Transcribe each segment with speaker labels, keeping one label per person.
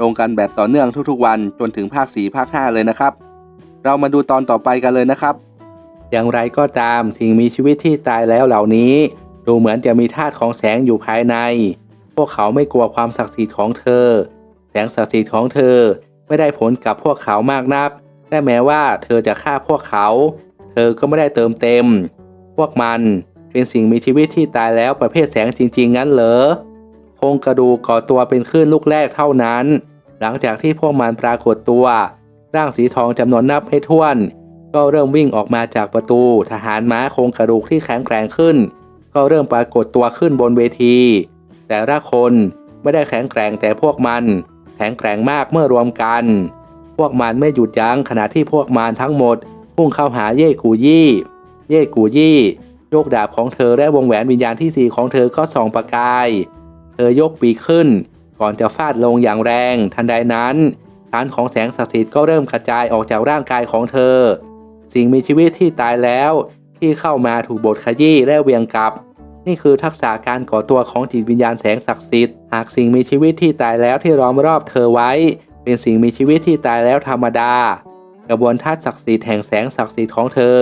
Speaker 1: ลงกันแบบต่อเนื่องทุกๆวันจนถึงภาค 4 ภาค 5 เลยนะครับ เรามาดูตอนต่อไปกันเลยนะครับ อย่างไรก็ตามสิ่งมีชีวิตที่ตายแล้วเหล่านี้ ดูเหมือนจะมีธาตุของแสงอยู่ภายใน พวกเขาไม่กลัวความศักดิ์สิทธิ์ของเธอ แสงศักดิ์สิทธิ์ของเธอไม่ได้ผลกับพวกเขามากนักและแม้ว่าเธอจะฆ่าพวกเขา เธอก็ไม่ได้เติมเต็ม พวกมันเป็นสิ่งมีชีวิตที่ตายแล้วประเภทแสงจริง ๆ งั้นเหรอโครงกระดูกก่อตัวเป็นคลื่นลูกแรกเท่านั้น หลังจากที่พวกมันปรากฏตัว ร่างสีทองจำนวนนับไม่ถ้วน ก็เริ่มวิ่งออกมาจากประตู ทหารม้าโครงกระดูกที่แข็งแกร่งขึ้น ก็เริ่มปรากฏตัวขึ้นบนเวที แต่ละคนไม่ได้แข็งแกร่งแต่พวกมันแข็งแกร่งมากเมื่อรวมกัน พวกมันไม่หยุดยั้งขณะที่พวกมันทั้งหมดพุ่งเข้าหาเย่กูยี่ เย่กูยี่ยกดาบของเธอและวงแหวนวิญญาณที่สี่ของเธอก็ส่องประกาย เธอยกปีกขึ้น ก่อนจะฟาดลงอย่างแรง ทันใดนั้นฐานของแสงศักดิ์สิทธิ์ก็เริ่มกระจายออกจากร่างกายของเธอ สิ่งมีชีวิตที่ตายแล้วที่เข้ามาถูกบทขยี้และเวียงกลับ นี่คือทักษะการก่อตัวของจิตวิญญาณแสงศักดิ์สิทธิ์หากสิ่งมีชีวิตที่ตายแล้วที่ล้อมรอบเธอไว้ เป็นสิ่งมีชีวิตที่ตายแล้วธรรมดา กระบวนท่าตุศักดิ์สิทธิ์แห่งแสงศักดิ์สิทธิ์ของเธอ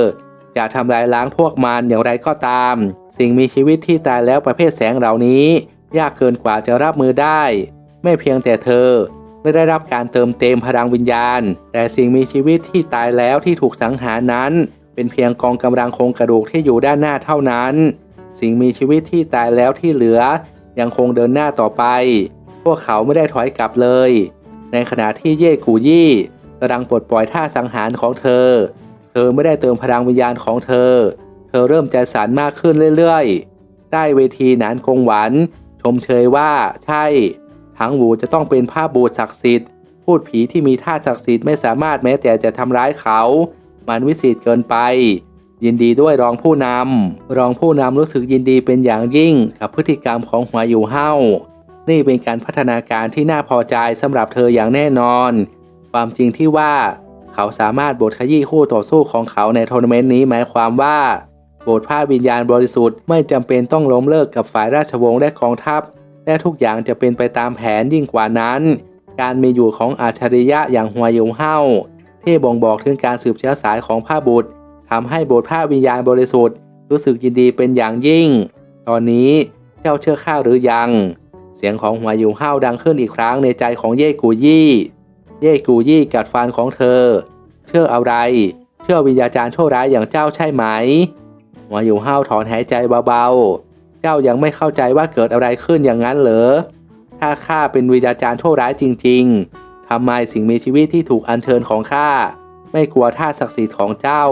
Speaker 1: จะทำลายล้างพวกมันอย่างไรก็ตาม สิ่งมีชีวิตที่ตายแล้วประเภทแสงเหล่านี้ ยากเกินกว่าจะรับมือได้ ไม่เพียงแต่เธอไม่ได้รับการเติมเต็มพลังวิญญาณ แต่สิ่งมีชีวิตที่ตายแล้วที่ถูกสังหารนั้น เป็นเพียงกองกำลังโครงกระดูกที่อยู่ด้านหน้าเท่านั้น สิ่งมีชีวิตที่ตายแล้วที่เหลือ ยังคงเดินหน้าต่อไป พวกเขาไม่ได้ถอยกลับเลย ในขณะที่เย่กูยี่กำลังปลดปล่อยท่าสังหารของเธอ เธอไม่ได้เติมพลังวิญญาณของเธอ เธอเริ่มใจสานมากขึ้นเรื่อยๆ ใต้เวทีหนานคงหวัน มเชยว่าใช่ทั้งหูจะต้องเป็นภาพบูศักดิ์สิทธิ์ พูดผีที่มีท่าศักดิ์สิทธิ์ไม่สามารถแม้แต่จะทำร้ายเขา มันวิสิตเกินไป ยินดีด้วยรองผู้นำรองผู้นำรู้สึกยินดีเป็นอย่างยิ่งกับพฤติกรรมของหัวอยู่เฮ้านี่เป็นการพัฒนาการที่น่าพอใจสำหรับเธออย่างแน่นอน ความจริงที่ว่า เขาสามารถบทขยี้คู่ต่อสู้ของเขาในทัวร์นาเมนต์นี้หมายความว่า บทภาพวิญญาณบริสุทธิ์ไม่จำเป็นต้องล้มเลิกกับฝ่ายราชวงศ์และกองทัพ และทุกอย่างจะเป็นไปตามแผนยิ่งกว่านั้น การมีอยู่ของอัจริยะอย่างหัวยุงเฮ้าที่บ่งบอกถึงการสืบเชื้อสายของพระบุตรทำให้บทภาพวิญญาณบริสุทธิ์ รู้สึกยินดีเป็นอย่างยิ่ง ตอนนี้เจ้าเชื่อข้าหรือยัง เสียงของหัวยุงเฮ้าดังขึ้นอีกครั้งในใจของเย่กูยี่ เย่กูยี่กัดฟันของเธอ เชื่ออะไร เชื่อวิญญาจารย์ชั่วร้ายอย่างเจ้าใช่ไหม หัวอยู่ห้าวถอนหายใจเบาๆ เจ้ายังไม่เข้าใจว่าเกิดอะไรขึ้นอย่างนั้นเหรอ ถ้าข้าเป็นวิญญาจารย์ชั่วร้ายจริง ๆ ทำไมสิ่งมีชีวิตที่ถูกอัญเชิญของข้าไม่กลัวท่าศักดิ์สิทธิ์ของเจ้า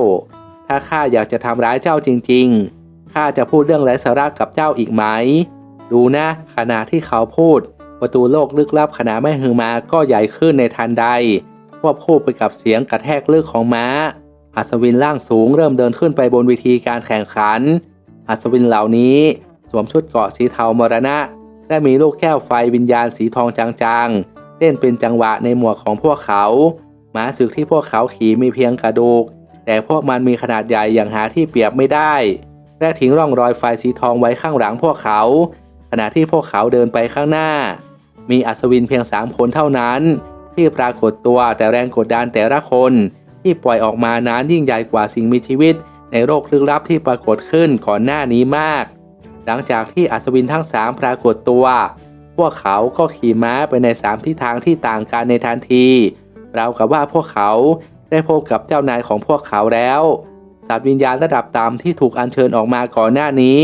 Speaker 1: ถ้าข้าอยากจะทำร้ายเจ้าจริง ๆ ข้าจะพูดเรื่องไร้สาระกับเจ้าอีกไหม ดูนะ ขณะที่เขาพูด ประตูโลกลึกลับขณะไม่หือมาก็ใหญ่ขึ้นในทันใดควบคู่ไปกับเสียงกระแทกลึกของม้า อัศวินร่างสูงเริ่มเดินขึ้นไปบนเวทีการแข่งขันอัศวินเหล่านี้สวมชุดเกราะสีเทามรณะ และมีลูกแก้วไฟวิญญาณสีทองจางๆ เล่นเป็นจังหวะในหมวกของพวกเขาม้าศึกที่พวกเขาขี่มีเพียงกระดูก แต่พวกมันมีขนาดใหญ่อย่างหาที่เปรียบไม่ได้ และทิ้งร่องรอยไฟสีทองไว้ข้างหลังพวกเขา ขณะที่พวกเขาเดินไปข้างหน้า มีอัศวินเพียงสามคนเท่านั้น ที่ปรากฏตัวแต่แรงกดดันแต่ละคน ที่ปล่อยออกมานั้นยิ่งใหญ่กว่าสิ่งมีชีวิต ในโลกลึกลับที่ปรากฏขึ้นก่อนหน้านี้มาก หลังจากที่อัศวินทั้งสามปรากฏตัว พวกเขาก็ขี่ม้าไปในสามทิศทางที่ต่างกันในทันทีเราวกับว่าพวกเขาได้พบกับเจ้านายของพวกเขาแล้วสัตว์วิญญาณระดับต่ำที่ถูกอัญเชิญออกมาก่อนหน้านี้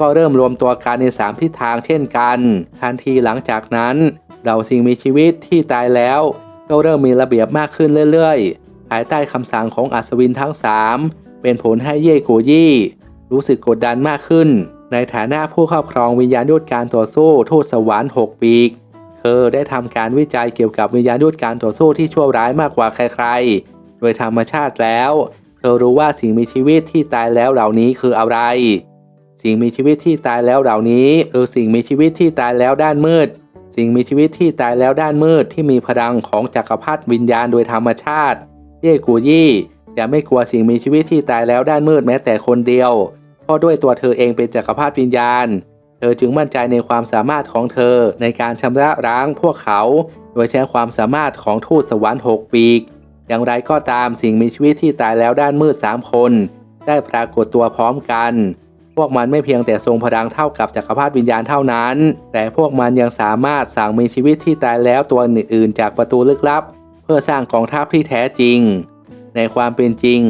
Speaker 1: ก็เริ่มรวมตัวกันในสามทิศทางเช่นกันทันทีหลังจากนั้น เราสิ่งมีชีวิตที่ตายแล้ว ก็เริ่มมีระเบียบมากขึ้นเรื่อยๆายใต้คำสั่งของอัศวินทั้งสามเป็นผลให้เย่โกยี่ รู้สึกกดดันมากขึ้น ในฐานะผู้ครอบครองวิญญาณยุทธการต่อสู้ทูตสวรรค์หกปีก เธอได้ทำการวิจัยเกี่ยวกับวิญญาณยุทธการต่อสู้ที่ชั่วร้ายมากกว่าใครๆ โดยธรรมชาติแล้ว เธอรู้ว่าสิ่งมีชีวิตที่ตายแล้วเหล่านี้คืออะไร สิ่งมีชีวิตที่ตายแล้วเหล่านี้คือสิ่งมีชีวิตที่ตายแล้วด้านมืดสิ่งมีชีวิตที่ตายแล้วด้านมืดที่มีพลังของจักรพรรดิวิญญาณโดยธรรมชาติ เย่กูยี่จะไม่กลัวสิ่งมีชีวิตที่ตายแล้วด้านมืดแม้แต่คนเดียว เพราะด้วยตัวเธอเองเป็นจักรพรรดิวิญญาณ เธอจึงมั่นใจในความสามารถของเธอในการชำระล้างพวกเขา โดยใช้ความสามารถของทูตสวรรค์หกปีก อย่างไรก็ตามสิ่งมีชีวิตที่ตายแล้วด้านมืดสามคน ได้ปรากฏตัวพร้อมกัน พวกมันไม่เพียงแต่ทรงพลังเท่ากับจักรพรรดิวิญญาณเท่านั้น แต่พวกมันยังสามารถสั่งมีชีวิตที่ตายแล้วตัวอื่นๆ จากประตูลึกลับ เพื่อสร้างกองทัพที่แท้จริง ในความเป็นจริง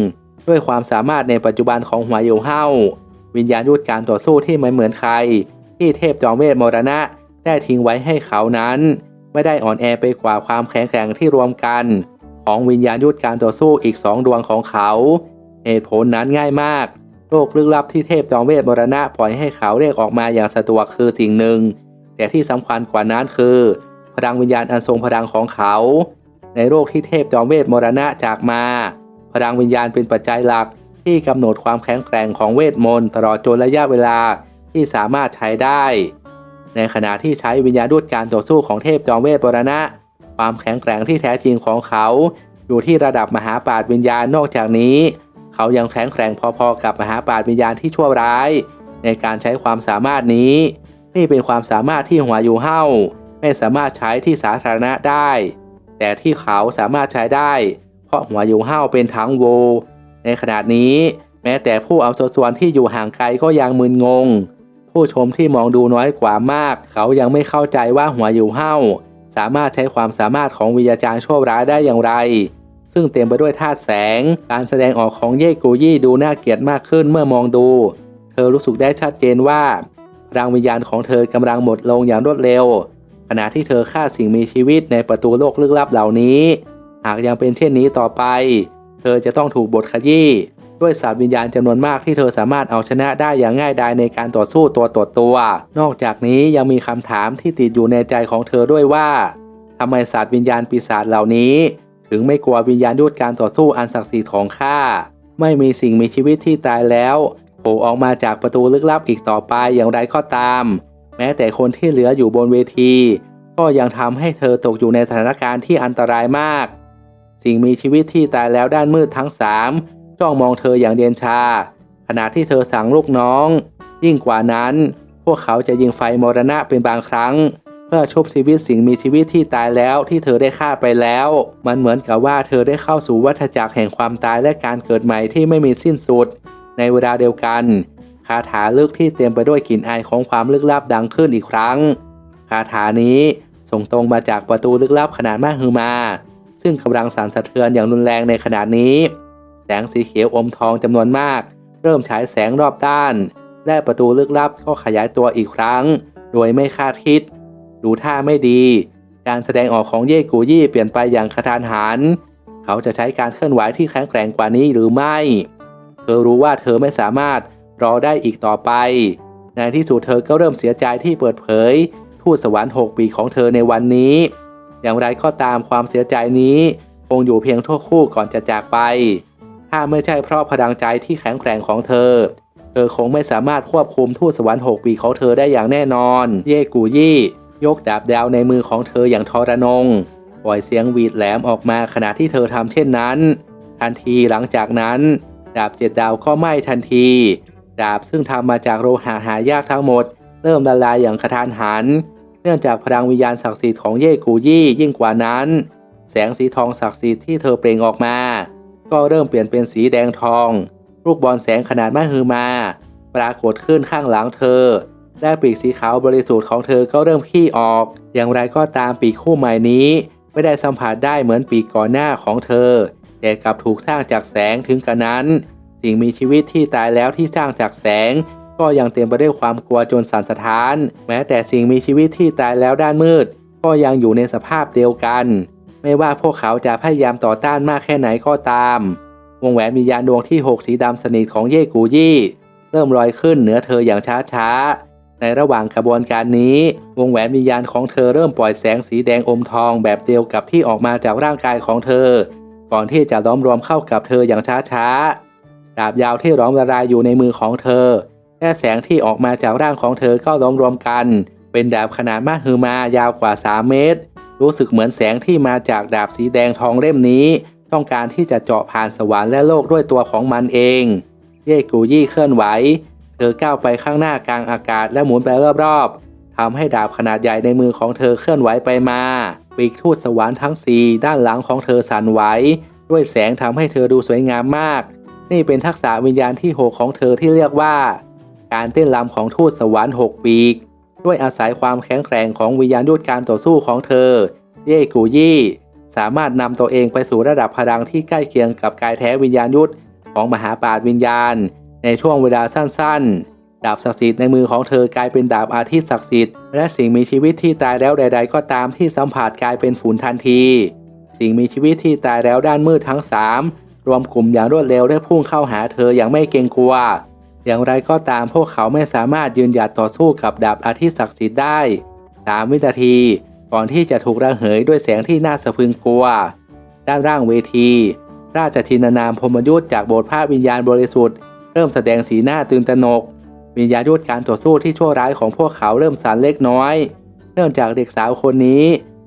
Speaker 1: ด้วยความสามารถในปัจจุบันของหัวโยเฮาวิญญาณยุทธการต่อสู้ที่ไม่เหมือนใคร ที่เทพจอมเวทมรณะได้ทิ้งไว้ให้เขานั้น ไม่ได้อ่อนแอไปกว่าความแข็งแกร่งที่รวมกัน ของวิญญาณยุทธการต่อสู้อีกสองดวงของเขาเหตุผลนั้นง่ายมากโลกลึกลับที่เทพจอมเวทมรณะปล่อยให้เขาเรียกออกมาอย่างสะดวกคือสิ่งหนึ่ง แต่ที่สำคัญกว่านั้นคือ พลังวิญญาณอันทรงพลังของเขา ในโลกที่เทพจอมเวทมรณะจากมา พลังวิญญาณเป็นปัจจัยหลักที่กำหนดความแข็งแกร่งของเวทมนต์ตลอดจนระยะเวลาที่สามารถใช้ได้ ในขณะที่ใช้วิญญาณด้วยการต่อสู้ของเทพจอมเวทมรณะ ความแข็งแกร่งที่แท้จริงของเขา อยู่ที่ระดับมหาปราชญ์วิญญาณนอกจากนี้ เขายังแข็งแกร่งพอๆกับมหาปราชญ์วิญญาณที่ชั่วร้าย ในการใช้ความสามารถนี้ นี่เป็นความสามารถที่หัวยูเฮ่าไม่สามารถใช้ที่สาธารณะได้ แต่ที่เขาสามารถใช้ได้ เพราะหัวยูเฮ่าเป็นทั้งโว ในขณะนี้ แม้แต่ผู้เอาส่วนที่อยู่ห่างไกลก็ยังมึนงง ผู้ชมที่มองดูน้อยกว่ามาก เขายังไม่เข้าใจว่าหัวยูเฮ่าสามารถใช้ความสามารถของวิญญาจารย์ชั่วร้ายได้อย่างไร ซึ่งเต็มไปด้วยธาตุแสง การแสดงออกของเย่กูยี่ดูน่าเกลียดมากขึ้นเมื่อมองดู เธอรู้สึกได้ชัดเจนว่าพลังวิญญาณของเธอกำลังหมดลงอย่างรวดเร็ว ขณะที่เธอฆ่าสิ่งมีชีวิตในประตูโลกลึกลับเหล่านี้ หากยังเป็นเช่นนี้ต่อไป เธอจะต้องถูกบทขยี้ด้วยสารวิญญาณจำนวนมากที่เธอสามารถเอาชนะได้อย่างง่ายดายในการต่อสู้ตัวต่อตัว นอกจากนี้ยังมีคำถามที่ติดอยู่ในใจของเธอด้วยว่าทำไมศาสตร์วิญญาณปีศาจเหล่านี้ ถึงไม่กลัววิญญาณยุทธการต่อสู้อันศักดิ์สิทธิ์ของข้าไม่มีสิ่งมีชีวิตที่ตายแล้วโผล่ออกมาจากประตูลึกลับอีกต่อไปอย่างไรก็ตาม แม้แต่คนที่เหลืออยู่บนเวที ก็ยังทำให้เธอตกอยู่ในสถานการณ์ที่อันตรายมาก สิ่งมีชีวิตที่ตายแล้วด้านมืดทั้งสามจ้องมองเธออย่างเดียนชา ขณะที่เธอสั่งลูกน้อง ยิ่งกว่านั้น พวกเขาจะยิงไฟมรณะเป็นบางครั้ง เพื่อชุบชีวิตสิ่งมีชีวิตที่ตายแล้วที่เธอได้ฆ่าไปแล้ว มันเหมือนกับว่าเธอได้เข้าสู่วัฏจักรแห่งความตายและการเกิดใหม่ที่ไม่มีสิ้นสุด ในเวลาเดียวกัน คาถาลึกที่เต็มไปด้วยกลิ่นอายของความลึกลับดังขึ้นอีกครั้ง คาถานี้ส่งตรงมาจากประตูลึกลับขนาดมากฮือมา ซึ่งกำลังสั่นสะเทือนอย่างรุนแรงในขณะนี้ แสงสีเขียวอมทองจำนวนมาก เริ่มฉายแสงรอบด้าน และประตูลึกลับก็ขยายตัวอีกครั้ง โดยไม่คาดคิด ดูท่าไม่ดี การแสดงออกของเย่กูยี่เปลี่ยนไปอย่างกระทันหัน เขาจะใช้การเคลื่อนไหวที่แข็งแกร่งกว่านี้หรือไม่ เธอรู้ว่าเธอไม่สามารถ รอได้อีกต่อไป ในที่สุดเธอก็เริ่มเสียใจที่เปิดเผย ทูตสวรรค์หกปีของเธอในวันนี้ อย่างไรก็ตามความเสียใจนี้ คงอยู่เพียงชั่วคู่ก่อนจะจากไป ถ้าไม่ใช่เพราะพลังใจที่แข็งแกร่งของเธอ เธอคงไม่สามารถควบคุมทูตสวรรค์หกปีของเธอได้อย่างแน่นอน เย่กูยี่ยกดาบดาวในมือของเธออย่างทรนงปล่อยเสียงหวีดแหลมออกมาขณะที่เธอทำเช่นนั้น ทันทีหลังจากนั้น ดาบเจ็ดดาวก็ไหม้ทันที ดาบซึ่งทำมาจากโลหะหายากทั้งหมด เริ่มละลายอย่างกระทันหัน เนื่องจากพลังวิญญาณศักดิ์สิทธิ์ของเย่กูยี่ยิ่งกว่านั้น แสงสีทองศักดิ์สิทธิ์ที่เธอเปล่งออกมา ก็เริ่มเปลี่ยนเป็นสีแดงทอง ลูกบอลแสงขนาดมหึมา ปรากฏขึ้นข้างหลังเธอ และปีกสีขาวบริสุทธิ์ของเธอก็เริ่มขี้ออก อย่างไรก็ตามปีกคู่ใหม่นี้ไม่ได้สัมผัสได้เหมือนปีกก่อนหน้าของเธอ แต่กลับถูกสร้างจากแสงถึงกระนั้น สิ่งมีชีวิตที่ตายแล้วที่สร้างจากแสง ก็ยังเต็มไปด้วยความกลัวจนสั่นสะท้าน แม้แต่สิ่งมีชีวิตที่ตายแล้วด้านมืด ก็ยังอยู่ในสภาพเดียวกัน ไม่ว่าพวกเขาจะพยายามต่อต้านมากแค่ไหนก็ตาม วงแหวนวิญญาณดวงที่ 6 สีดำสนิทของเย่กูยี่ เริ่มลอยขึ้นเหนือเธออย่างช้าๆในระหว่างกระบวนการนี้ วงแหวนวิญญาณของเธอเริ่มปล่อยแสงสีแดงอมทองแบบเดียวกับที่ออกมาจากร่างกายของเธอ ก่อนที่จะล้อมรวมเข้ากับเธออย่างช้าๆ ดาบยาวที่ร้องละลายอยู่ในมือของเธอแค่แสงที่ออกมาจากร่างของเธอก็ล้อมรวมกัน เป็นดาบขนาดมหึมายาวกว่า 3 เมตร รู้สึกเหมือนแสงที่มาจากดาบสีแดงทองเล่มนี้ ต้องการที่จะเจาะผ่านสวรรค์และโลกด้วยตัวของมันเอง เย่กูยี่เคลื่อนไหว เธอก้าวไปข้างหน้ากลางอากาศและหมุนไปรอบๆทำให้ดาบขนาดใหญ่ในมือของเธอเคลื่อนไหวไปมาปีกทูตสวรรค์ทั้งสี่ด้านหลังของเธอสั่นไหวด้วยแสงทำให้เธอดูสวยงามมาก นี่เป็นทักษะวิญญาณที่ 6 ของเธอที่เรียกว่า การเต้นรำของทูตสวรรค์6ปีก ด้วยอาศัยความแข็งแกร่งของวิญญาณยุทธการต่อสู้ของเธอ เย่กูยี่สามารถนำตัวเองไปสู่ระดับพลังที่ใกล้เคียงกับกายแท้วิญญาณยุทธของมหาปราชญ์วิญญาณ ในช่วงเวลาสั้นๆ ดาบศักดิ์สิทธิ์ในมือของเธอกลายเป็นดาบอาทิตย์ศักดิ์สิทธิ์และสิ่งมีชีวิตที่ตายแล้วใด ๆ ก็ตามที่สัมผัสกลายเป็นฝุ่นทันที สิ่งมีชีวิตที่ตายแล้วด้านมืดทั้งสาม รวมกลุ่มอย่างรวดเร็วและพุ่งเข้าหาเธออย่างไม่เกรงกลัว อย่างไรก็ตามพวกเขาไม่สามารถยืนหยัดต่อสู้กับดาบอาทิตย์ศักดิ์สิทธิ์ได้ 3 วินาที ก่อนที่จะถูกระเหยด้วยแสงที่น่าสะพรึงกลัว ด้านล่างเวที ราชทินานามพมยุทธจากโบสถ์พระวิญญาณบริสุทธิ์เริ่มแสดงสีหน้าตื่นตระหนกวิญญาณยุทธการต่อสู้ที่ชั่วร้ายของพวกเขาเริ่มสั่นเล็กน้อย เนื่องจากเด็กสาวคนนี้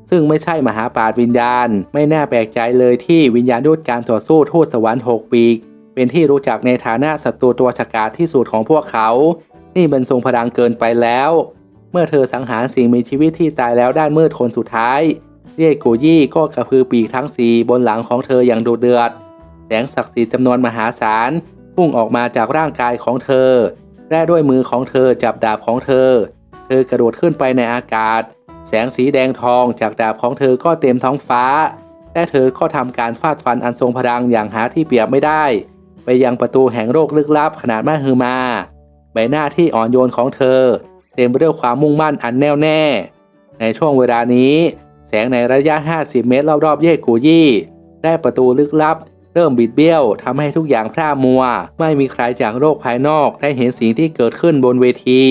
Speaker 1: ซึ่งไม่ใช่มหาปราชญ์วิญญาณ ไม่น่าแปลกใจเลยที่วิญญาณยุทธการต่อสู้ทูตสวรรค์หกปีก เป็นที่รู้จักในฐานะศัตรูตัวฉกาจที่สุดของพวกเขา นี่เป็นทรงพลังเกินไปแล้ว เมื่อเธอสังหารสิ่งมีชีวิตที่ตายแล้วด้านมืดคนสุดท้ายเย่กูยี่ก็กระพือปีกทั้งสีบนหลังของเธออย่างดุเดือด แสงศักดิ์สิทธิ์จำนวนมหาศาลพุ่งออกมาจากร่างกายของเธอ และด้วยมือของเธอจับดาบของเธอ เธอกระโดดขึ้นไปในอากาศ แสงสีแดงทองจากดาบของเธอก็เต็มท้องฟ้า และเธอก็ทำการฟาดฟันอันทรงพลังอย่างหาที่เปรียบไม่ได้ ไปยังประตูแห่งโลกลึกลับขนาดมหึมา ใบหน้าที่อ่อนโยนของเธอ เต็มไปด้วยความมุ่งมั่นอันแน่วแน่ ในช่วงเวลานี้ แสงในระยะ 50 เมตรรอบๆเย่กูยี่ ได้ประตูลึกลับ เริ่มบิดเบี้ยวทำให้ทุกอย่างพร่ามัว ไม่มีใครจากโลกภายนอกได้เห็นสิ่งที่เกิดขึ้นบนเวที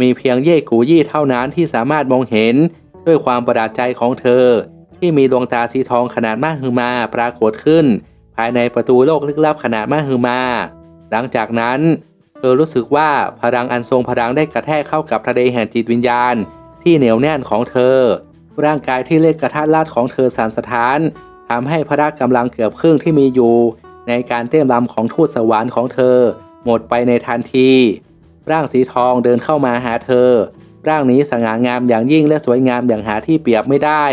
Speaker 1: มีเพียงเย่กูยี่เท่านั้นที่สามารถมองเห็น ด้วยความประหลาดใจของเธอ ที่มีดวงตาสีทองขนาดมหึมาปรากฏขึ้น ภายในประตูโลกลึกลับขนาดมหึมา หลังจากนั้น เธอรู้สึกว่าพลังอันทรงพลังได้กระแทกเข้ากับทะเลแห่งจิตวิญญาณ ที่เหนียวแน่นของเธอ ร่างกายที่เล็กกระทัดรัดของเธอสั่นสะท้านทำให้พละกำลังเกือบครึ่งที่มีอยู่ ในการเต้นรำของทูตสวรรค์ของเธอ หมดไปในทันที ร่างสีทองเดินเข้ามาหาเธอ ร่างนี้สง่างามอย่างยิ่งและสวยงามอย่างหาที่เปรียบไม่ได้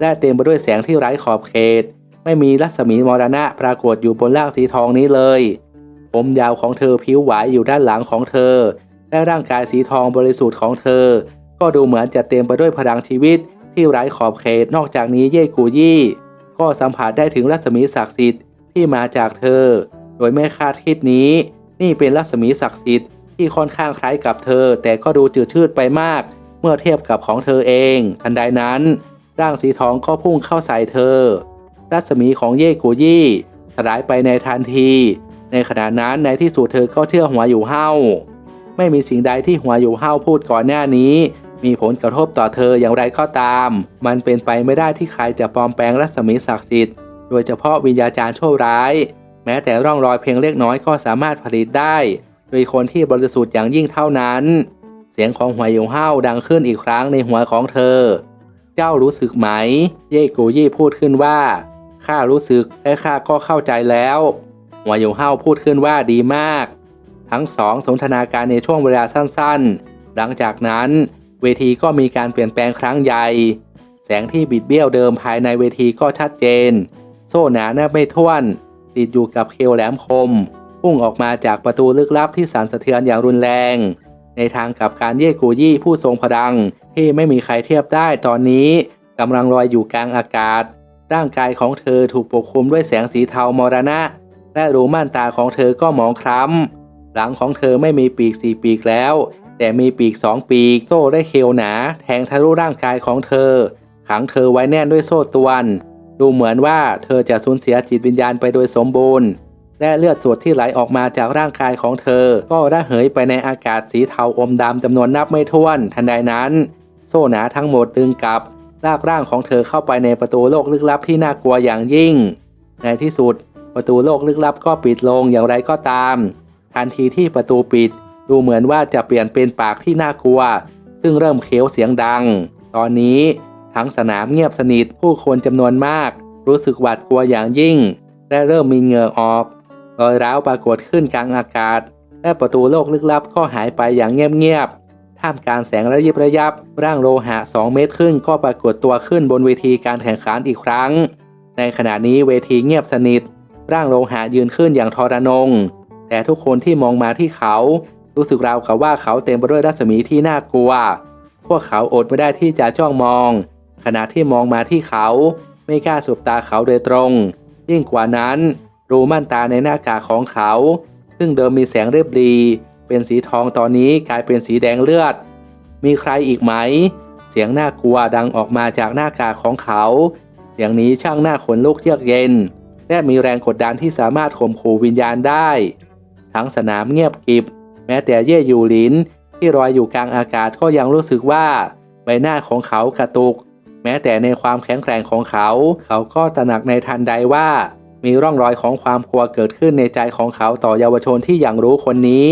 Speaker 1: และเต็มไปด้วยแสงที่ไร้ขอบเขต ไม่มีรัศมีมรณะปรากฏอยู่บนร่างสีทองนี้เลย ผมยาวของเธอผิวไหวอยู่ด้านหลังของเธอ และร่างกายสีทองบริสุทธิ์ของเธอ ก็ดูเหมือนจะเต็มไปด้วยพลังชีวิต ที่ไร้ขอบเขต นอกจากนี้เย่กูยี่ ก็สัมผัสได้ถึงรัศมีศักดิ์สิทธิ์ที่มาจากเธอ โดยไม่คาดคิดนี้ นี่เป็นรัศมีศักดิ์สิทธิ์ ที่ค่อนข้างคล้ายกับเธอ แต่ก็ดูจืดชืดไปมาก เมื่อเทียบกับของเธอเอง ทันใดนั้น ร่างสีทองก็พุ่งเข้าใส่เธอ รัศมีของเย่กูยี่สลายไปในทันที ในขณะนั้นในที่สุดเธอก็เชื่อหัวอยู่เห้าไม่มีสิ่งใดที่หัวอยู่เห้าพูดก่อนหน้านี้ มีผลกระทบต่อเธออย่างไรก็ตาม มันเป็นไปไม่ได้ที่ใครจะปลอมแปลงรัศมีศักดิ์สิทธิ์โดยเฉพาะวิญญาจารย์โชคร้าย แม้แต่ร่องรอยเพียงเล็กน้อยก็สามารถผลิตได้ โดยคนที่บริสุทธิ์อย่างยิ่งเท่านั้น เสียงของหัวยูเห้าดังขึ้นอีกครั้งในหัวของเธอ เจ้ารู้สึกไหม เย่กูยี่พูดขึ้นว่าข้ารู้สึกและข้าก็เข้าใจแล้ว หัวยูเห้าพูดขึ้นว่าดีมาก ทั้งสองสนทนาการในช่วงเวลาสั้นๆ หลังจากนั้นเวทีก็มีการเปลี่ยนแปลงครั้งใหญ่ แสงที่บิดเบี้ยวเดิมภายในเวทีก็ชัดเจน โซ่หนาแนบไม่ท้วน ติดอยู่กับเคลแหลมคม พุ่งออกมาจากประตูลึกลับที่สั่นสะเทือนอย่างรุนแรง ในทางกับการเย่กูยี่ผู้ทรงพลังที่ไม่มีใครเทียบได้ตอนนี้กำลังลอยอยู่กลางอากาศ ร่างกายของเธอถูกปกคลุมด้วยแสงสีเทามรณะ และรูม่านตาของเธอก็หมองคล้ำ หลังของเธอไม่มีปีกสี่ปีกแล้ว แต่มีปีกสองปีก โซ่ได้เคลหนา แทงทะลุร่างกายของเธอ ขังเธอไว้แน่นด้วยโซ่ตวน ดูเหมือนว่าเธอจะสูญเสียจิตวิญญาณไปโดยสมบูรณ์ และเลือดสดที่ไหลออกมาจากร่างกายของเธอ ก็ระเหยไปในอากาศสีเทาอมดำจำนวนนับไม่ถ้วน ทันใดนั้น โซ่หนาทั้งหมดดึงกลับลากร่างของเธอเข้าไปในประตูโลกลึกลับที่น่ากลัวอย่างยิ่ง ในที่สุด ประตูโลกลึกลับก็ปิดลงอย่างไรก็ตาม ทันทีที่ประตูปิด ดูเหมือนว่าจะเปลี่ยนเป็นปากที่น่ากลัว ซึ่งเริ่มเคี้ยวเสียงดัง ตอนนี้ทั้งสนามเงียบสนิทผู้คนจำนวนมาก รู้สึกหวาดกลัวอย่างยิ่ง และเริ่มมีเหงื่อออก รอยร้าวปรากฏขึ้นกลางอากาศ และประตูโลกลึกลับก็หายไปอย่างเงียบๆ ท่ามกลางแสงระยิบระยับ ร่างโลหะ 2 เมตรครึ่งก็ปรากฏตัวขึ้นบนเวทีการแข่งขันอีกครั้ง ในขณะนี้เวทีเงียบสนิท ร่างโลหะยืนขึ้นอย่างทรนง แต่ทุกคนที่มองมาที่เขา รู้สึกราวกับว่าเขาเต็มไปด้วยรัศมีที่น่ากลัว พวกเขาอดไม่ได้ที่จะจ้องมอง ขณะที่มองมาที่เขา ไม่กล้าสบตาเขาโดยตรง ยิ่งกว่านั้น รูม่านตาในหน้ากากของเขา ซึ่งเดิมมีแสงเรียบรีเป็นสีทองตอนนี้กลายเป็นสีแดงเลือด มีใครอีกไหม เสียงน่ากลัวดังออกมาจากหน้ากากของเขา เสียงนี้ช่างหน้าขนลุกเยือกเย็น และมีแรงกดดันที่สามารถข่มขู่วิญญาณได้ ทั้งสนามเงียบกริบ แม้แต่เย่ยูหลินที่ลอยอยู่กลางอากาศก็ยังรู้สึกว่า ใบหน้าของเขากระตุก แม้แต่ในความแข็งแกร่งของเขา เขาก็ตระหนักในทันใดว่า มีร่องรอยของความกลัวเกิดขึ้นในใจของเขาต่อเยาวชนที่อย่างรู้คนนี้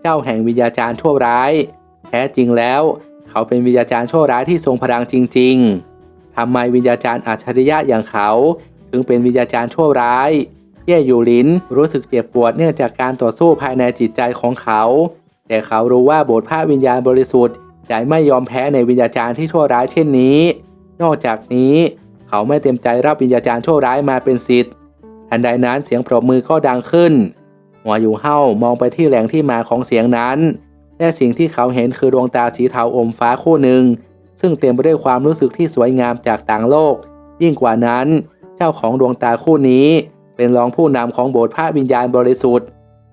Speaker 1: เจ้าแห่งวิญญาจารย์ชั่วร้าย แท้จริงแล้ว เขาเป็นวิญญาจารย์ชั่วร้ายที่ทรงพลังจริง ๆทำไมวิญญาจารย์อัจฉริยะอย่างเขา ถึงเป็นวิญญาจารย์ชั่วร้ายเย่อยู่ลินรู้สึกเจ็บปวดเนื่องจากการต่อสู้ภายในจิตใจของเขา แต่เขารู้ว่าบสถ์พระวิญญาณบริสุทธิ์จะไม่ยอมแพ้ในวิญญาจารย์ที่ชั่วร้ายเช่นนี้ นอกจากนี้ เขาไม่เต็มใจรับวิญญาจารย์ชั่วร้ายมาเป็นศิษย์ ทันใดนั้นเสียงปรบมือก็ดังขึ้น หัวอยู่เฮ้ามองไปที่แหล่งที่มาของเสียงนั้นและสิ่งที่เขาเห็นคือดวงตาสีเทาอมฟ้าคู่หนึ่ง ซึ่งเต็มไปด้วยความรู้สึกที่สวยงามจากต่างโลก ยิ่งกว่านั้น เจ้าของดวงตาคู่นี้ เป็นรองผู้นำของโบสถ์พระวิญญาณบริสุทธิ์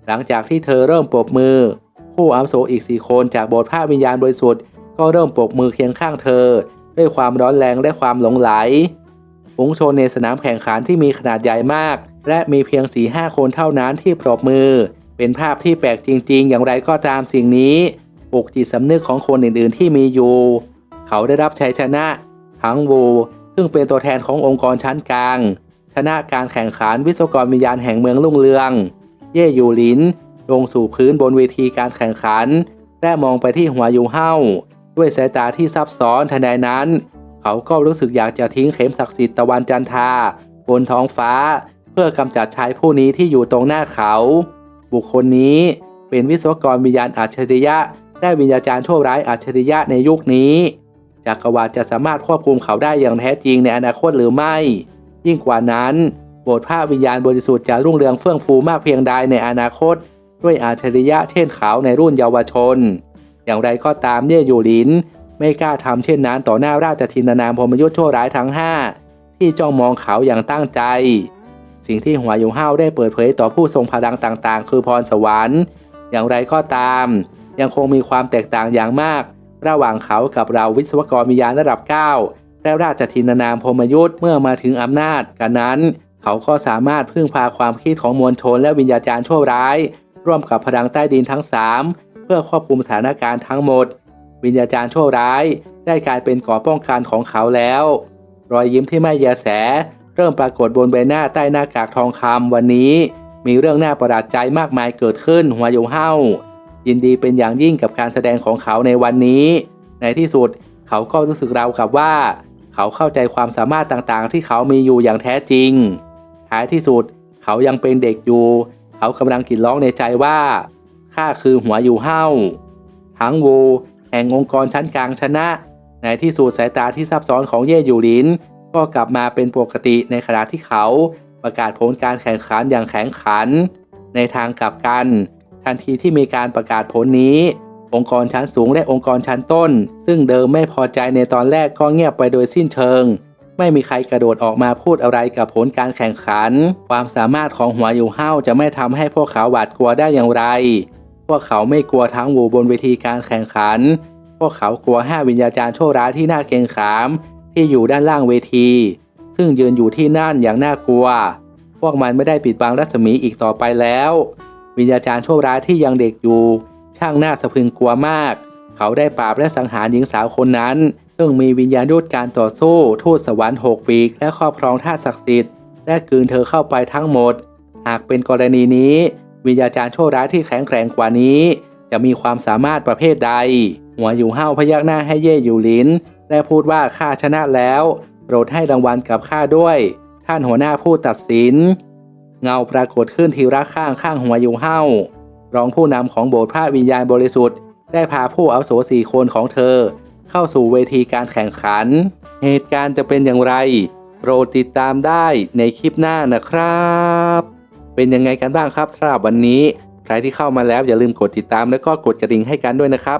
Speaker 1: หลังจากที่เธอเริ่มปรบมือ ผู้อาวุโสอีกสี่คนจากโบสถ์พระวิญญาณบริสุทธิ์ก็เริ่มปรบมือเคียงข้างเธอ ด้วยความร้อนแรงและความหลงไหลฝูงชนในสนามแข่งขันที่มีขนาดใหญ่มาก และมีเพียงสี่ห้าคนเท่านั้นที่ปรบมือ เป็นภาพที่แปลกจริง ๆ อย่างไรก็ตามสิ่งนี้ปลุกจิตสำนึกของคนอื่นๆ ที่มีอยู่ เขาได้รับชัยชนะทั้งวู ซึ่งเป็นตัวแทนขององค์กรชั้นกลาง ชนะการแข่งขันวิศวกรวิญญาณแห่งเมืองลุ่งเรือง เย่ยูหลิน ลงสู่พื้นบนเวทีการแข่งขัน และมองไปที่หัวยูเฮาด้วยสายตาที่ซับซ้อนทันใดนั้น เขาก็รู้สึกอยากจะทิ้งเข็มศักดิ์สิทธิ์ตะวันจันทราบนท้องฟ้า เพื่อกำจัดชายผู้นี้ที่อยู่ตรงหน้าเขา บุคคลนี้เป็นวิศวกรวิญญาณอัจฉริยะ ได้วิญญาจารย์ชั่วร้ายอัจฉริยะในยุคนี้จักรวาลจะสามารถควบคุมเขาได้อย่างแท้จริงในอนาคตหรือไม่ ยิ่งกว่านั้นบสถ์พระวิญญาณบริสุทธิ์จะรุ่งเรืองเฟื่องฟูมากเพียงใดในอนาคต ด้วยอัจฉริยะเช่นเขาในรุ่นเยาวชน อย่างไรก็ตามเย่อยู่หลิน ไม่กล้าทำเช่นนั้นต่อหน้าราชทินานามพมยุทธ์ชั่วร้ายทั้งห้าที่จ้องมองเขาอย่างตั้งใจ สิ่งที่หัวยูห้าวได้เปิดเผยต่อผู้ทรงพลังต่างๆ คือพรสวรรค์ อย่างไรก็ตาม ยังคงมีความแตกต่างอย่างมาก ระหว่างเขากับเราวิศวกรวิญญาณระดับ 9 และราชทินานามพมยุทธ์เมื่อมาถึงอำนาจกันนั้น เขาก็สามารถพึ่งพาความคิดของมวลชนและวิญญาจารย์ชั่วร้าย ร่วมกับพลังใต้ดินทั้ง 3 เพื่อควบคุมสถานการณ์ทั้งหมด วิญญาจารย์ชั่วร้าย ได้กลายเป็นก่อป้องกันของเขาแล้ว รอยยิ้มที่ไม่แยแส เริ่มปรากฏบนใบหน้าใต้หน้ากากทองคำวันนี้ มีเรื่องน่าประหลาดใจมากมายเกิดขึ้นหัวอยู่เฮายินดีเป็นอย่างยิ่งกับการแสดงของเขาในวันนี้ ในที่สุดเขาก็รู้สึกราวกับว่า เขาเข้าใจความสามารถต่างๆ ที่เขามีอยู่อย่างแท้จริง ท้ายที่สุดเขายังเป็นเด็กอยู่ เขากำลังกรีดร้องในใจว่าข้าคือหัวอยู่เฮาทั้งวูแห่งองค์กรชั้นกลางชนะ ในที่สุดสายตาที่ซับซ้อนของเย่อยู่ลิน ก็กลับมาเป็นปกติในขณะที่เขาประกาศผลการแข่งขันอย่างแข็งขัน ในทางกลับกัน ทันทีที่มีการประกาศผลนี้ องค์กรชั้นสูงและองค์กรชั้นต้น ซึ่งเดิมไม่พอใจในตอนแรกก็เงียบไปโดยสิ้นเชิง ไม่มีใครกระโดดออกมาพูดอะไรกับผลการแข่งขัน ความสามารถของหัวอยู่เฮ้าจะไม่ทำให้พวกเขาหวาดกลัวได้อย่างไร พวกเขาไม่กลัวทั้งวูบนเวทีการแข่งขัน พวกเขากลัวห้าวิญญาจารย์โชคร้ายที่น่าเกรงขาม ที่อยู่ด้านล่างเวที ซึ่งยืนอยู่ที่นั่นอย่างน่ากลัว พวกมันไม่ได้ปิดบังรัศมีอีกต่อไปแล้ว วิญญาจารย์ชั่วร้ายที่ยังเด็กอยู่ ช่างน่าสะพึงกลัวมาก เขาได้ปราบและสังหารหญิงสาวคนนั้น ซึ่งมีวิญญาณยุทธการต่อสู้ทูตสวรรค์หกปีกและครอบครองท่าตุศักดิ์สิทธิ์และกืนเธอเข้าไปทั้งหมด หากเป็นกรณีนี้ วิญญาจารย์ชั่วร้ายที่แข็งแกร่งกว่านี้ จะมีความสามารถประเภทใด หัวอยู่ห้าวพยักหน้าให้เย่อยู่ลิ้น และพูดว่าข้าชนะแล้วโปรดให้รางวัลกับข้าด้วย ท่านหัวหน้าผู้ตัดสิน เงาปรากฏขึ้นทีละข้างข้างหัวยู่ห้ารองผู้นำของโบสถ์พระวิญญาณบริสุทธิ์ ได้พาผู้อาวุโสสี่คนของเธอ เข้าสู่เวทีการแข่งขัน เหตุการณ์จะเป็นอย่างไรโปรดติดตามได้ในคลิปหน้านะครับ เป็นยังไงกันบ้างครับสำหรับวันนี้ ใครที่เข้ามาแล้วอย่าลืมกดติดตามแล้วก็กดกระดิ่งให้กันด้วยนะครับ